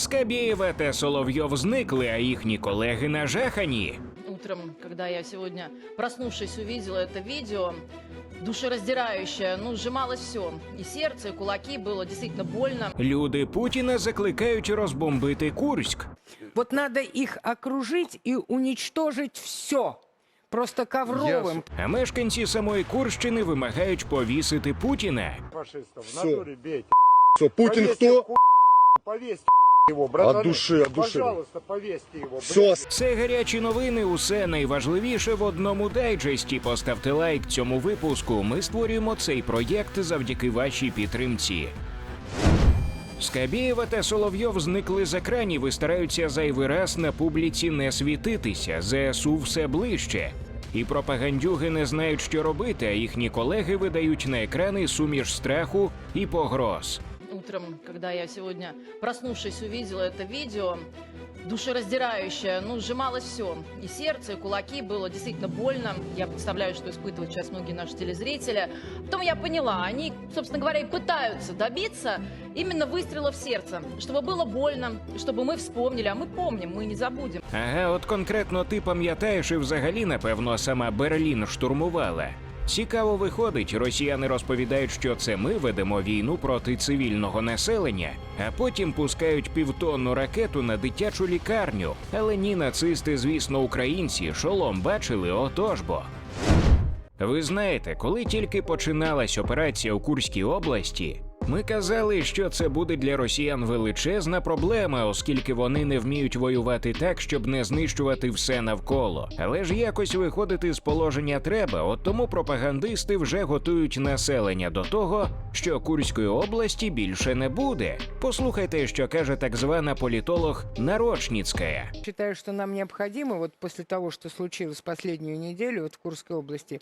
Скабєєва та Соловйов зникли, а їхні колеги нажахані. Утром, когда я сегодня, проснувшись, увидела это видео, душераздирающее, ну, сжималось все. И сердце, и кулаки, было действительно больно. Люди Путіна закликають розбомбити Курськ. Вот надо их окружить и уничтожить все. Просто ковровым. А мешканці самої Курщини вимагають повісити Путіна. фашистов. В Всё. натуре бейте. Что, Путин Повесьте кто? ху- Повесьте его, братаны. От души, от души. Пожалуйста, повесьте его. Все, Це гарячі новини. Усе найважливіше в одному дайджесті. Поставте лайк цьому випуску. Ми створюємо цей проєкт завдяки вашій підтримці. Скабєєва та Соловйов зникли з екранів і стараються зайвий раз на публіці не світитися. ЗСУ все ближче. І пропагандюги не знають, що робити, а їхні колеги видають на екрани суміш страху і погроз Утром, когда я сегодня, проснувшись, увидела это видео, душераздирающее, ну, сжималось все. И сердце, и кулаки, было действительно больно. Я представляю, что испытывают сейчас многие наши телезрители. Потом я поняла, они, собственно говоря, и пытаются добиться именно выстрела в сердце, чтобы было больно, чтобы мы вспомнили, а мы помним, мы не забудем. Ага, от конкретно ти пам'ятаєш і взагалі, напевно, сама Берлін штурмувала. Цікаво виходить, росіяни розповідають, що це ми ведемо війну проти цивільного населення, а потім пускають півтонну ракету на дитячу лікарню. Але ні, нацисти, звісно, українці, шолом бачили, отож бо. Ви знаєте, коли тільки починалась операція у Курській області, ми казали, що це буде для росіян величезна проблема, оскільки вони не вміють воювати так, щоб не знищувати все навколо. Але ж якось виходити з положення треба, от тому пропагандисти вже готують населення до того, що Курської області більше не буде. Послухайте, що каже так звана політолог Нарочніцька. Считаю, что нам необходимо, вот после того, что случилось последнюю неделю вот в Курской области,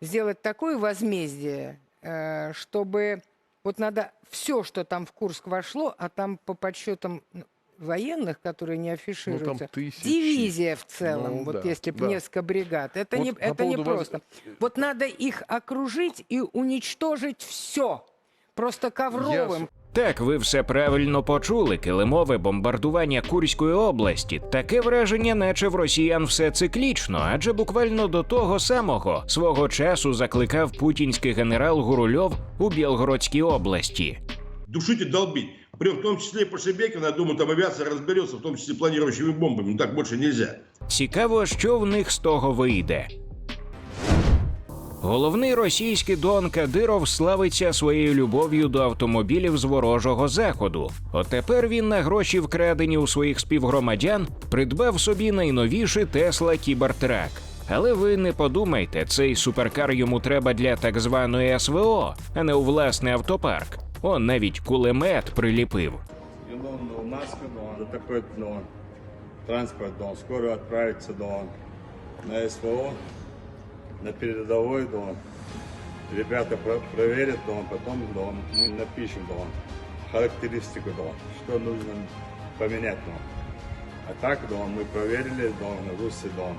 сделать такое возмездие, э, чтобы вот надо все, что там в Курск вошло, а там по подсчетам ну, военных, которые не афишируются, тысячи. дивизия в целом, Ну, вот да, если бы да. несколько бригад, это Вот не, по это не поводу воз- просто. Вот надо их окружить и уничтожить все. Просто ковровым. Так, ви все правильно почули. Килимове бомбардування Курської області. Таке враження, наче в росіян все циклічно, адже буквально до того самого свого часу закликав путінський генерал Гурульов у Білгородській області. душить и долбить. При в том числе и по Шебекину, я думаю, там авиация разберется, в том числе планирующими бомбами. Ну так больше нельзя. Цікаво, що в них з того вийде. Головний російський Дон Кадиров славиться своєю любов'ю до автомобілів з ворожого заходу. От тепер він на гроші, вкрадені у своїх співгромадян, придбав собі найновіший Тесла Кібертрак. Але ви не подумайте, цей суперкар йому треба для так званої СВО, а не у власний автопарк. Он навіть кулемет приліпив. Илонного Маска, да он, это такой, транспорт, да скоро он, на СВО, на передовой дом. Ребята проверят дом, потом дом. Мы напишем дом, характеристику дом, что нужно поменять дом. А так дом, мы проверили дом, русский дом.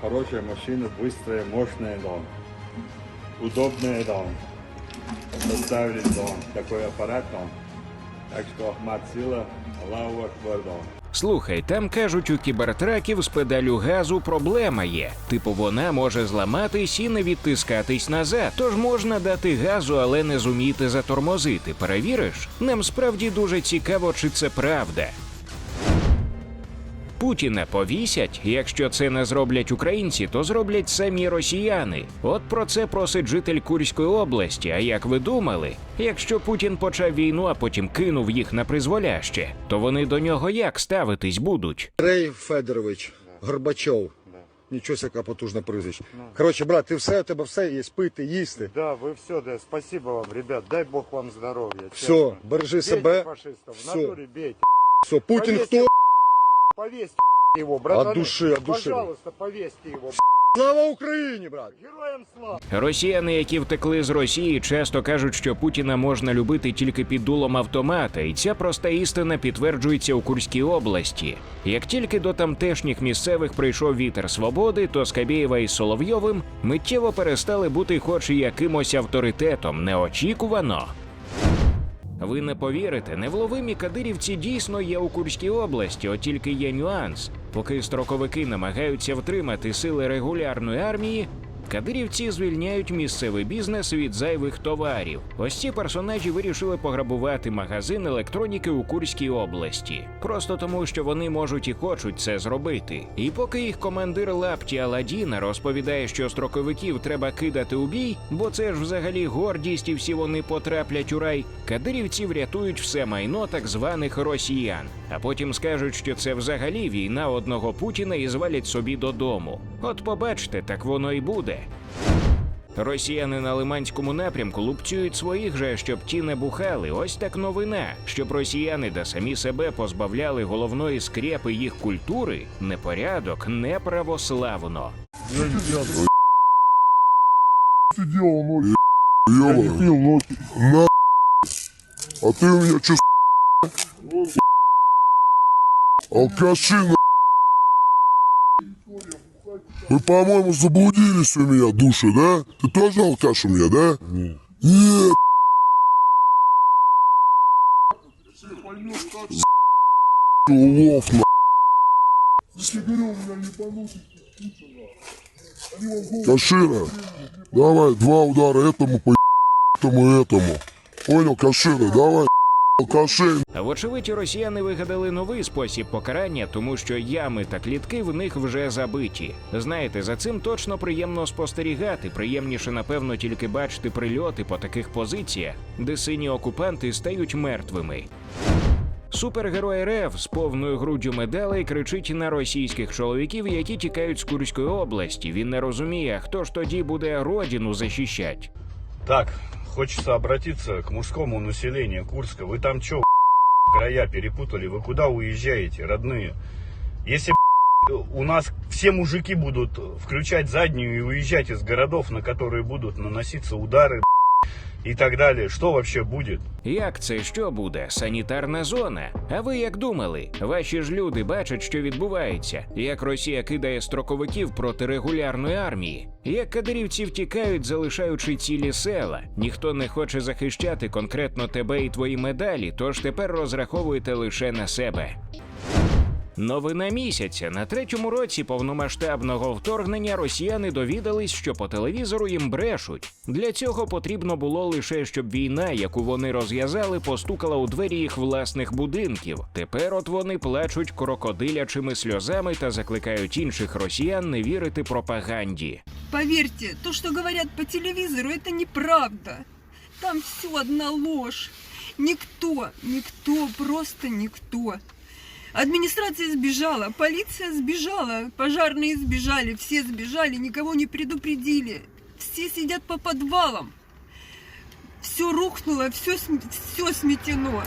Хорошая машина, быстрая, мощная дом. Удобная дом. Составили дом, такой аппарат дом. Так что Ахмад Сила, Аллаху Акбар дом. Слухай, там кажуть, у кібертраків з педалю газу проблема є. Типу, вона може зламатись і не відтискатись назад. Тож можна дати газу, але не зуміти затормозити. Перевіриш? Нам справді дуже цікаво, чи це правда. Путіна повісять. Якщо це не зроблять українці, то зроблять самі росіяни. От про це просить житель Курської області. А як ви думали? Якщо Путін почав війну, а потім кинув їх на призволяще, то вони до нього як ставитись будуть? Андрей Федорович, Горбачов. Нічого яка потужна прізвище. Коротше, брат, ти все, у тебе все є, пити, їсти. Да, вы все, да, спасибо вам, ребят. Дай бог вам здоровья. Все, бережи Бейте себе. фашистов. В Всё. натуре бейте. Все, Путін хто? Повесьте его, братаны. От души, от души. Пожалуйста, повесьте его. Слава Україні, брат! Героям слава! Росіяни, які втекли з Росії, часто кажуть, що Путіна можна любити тільки під дулом автомата, і ця проста істина підтверджується у Курській області. Як тільки до тамтешніх місцевих прийшов вітер свободи, то Скабєєва із Соловйовим миттєво перестали бути хоч і якимось авторитетом неочікувано. Ви не повірите, невловимі кадирівці дійсно є у Курській області, от тільки є нюанс. Поки строковики намагаються втримати сили регулярної армії, кадирівці звільняють місцевий бізнес від зайвих товарів. Ось ці персонажі вирішили пограбувати магазин електроніки у Курській області, просто тому, що вони можуть і хочуть це зробити. І поки їх командир лапті Аладіна розповідає, що строковиків треба кидати у бій, бо це ж взагалі гордість, і всі вони потраплять у рай. Кадирівці врятують все майно так званих росіян, а потім скажуть, що це взагалі війна одного Путіна і звалять собі додому. От побачте, так воно і буде. Росіяни на Лиманському напрямку лупцюють своїх же, щоб ті не бухали. Ось так новина. Щоб росіяни да самі себе позбавляли головної скрепи їх культури, непорядок, неправославно. Я не пил. На. А ты у меня чё. Алкаши, на. Вы, по-моему, заблудились у меня, души, да? Ты тоже алкаш у меня, да? Нет. Нет. Улов, на. Кашира, давай два удара этому по этому этому. Понял, Кашира, давай вочевидь, росіяни вигадали новий спосіб покарання, тому що ями та клітки в них вже забиті. Знаєте, за цим точно приємно спостерігати. Приємніше, напевно, тільки бачити прильоти по таких позиціях, де сині окупанти стають мертвими. Супергерой РФ з повною груддю медалей кричить на російських чоловіків, які тікають з Курської області. Він не розуміє, хто ж тоді буде родину захищать. Так, хочется обратиться к мужскому населению Курска. Вы там что, края перепутали? Вы куда уезжаете, родные? Если у нас все мужики будут включать заднюю и уезжать из городов, на которые будут наноситься удары и так далее, что вообще будет? Як це що буде? Санітарна зона? А ви як думали? Ваші ж люди бачать, що відбувається, як Росія кидає строковиків проти регулярної армії, як кадирівці втікають, залишаючи цілі села. Ніхто не хоче захищати конкретно тебе і твої медалі, тож тепер розраховуйте лише на себе. Новина місяця на третьому році повномасштабного вторгнення росіяни довідались, що по телевізору їм брешуть. Для цього потрібно було лише, щоб війна, яку вони розв'язали, постукала у двері їх власних будинків. Тепер от вони плачуть крокодилячими сльозами та закликають інших росіян не вірити пропаганді. Поверьте, то, что говорят по телевизору, это неправда. Там все одна ложь. Никто, никто, просто никто. Администрация сбежала, полиция сбежала, пожарные сбежали, все сбежали, никого не предупредили. Все сидят по подвалам. Все рухнуло, все, все сметено.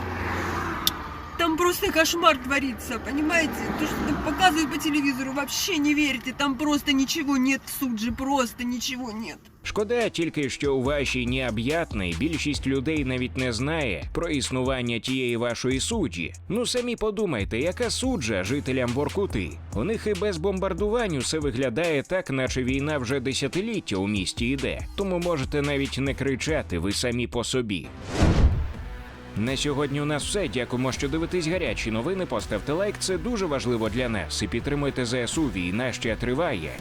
Там просто кошмар творится, понимаете? То, что показывают по телевизору, вообще не верьте. Там просто ничего нет в суджи, просто ничего нет. Шкода тільки, що у вашій необ'ятній більшість людей навіть не знає про існування тієї вашої суджі. Ну самі подумайте, яка суджа жителям Воркути? У них і без бомбардувань усе виглядає так, наче війна вже десятиліття у місті йде. Тому можете навіть не кричати, ви самі по собі. На сьогодні у нас все. Дякуємо, що дивитесь гарячі новини. Поставте лайк, це дуже важливо для нас. І підтримуйте ЗСУ. Війна ще триває.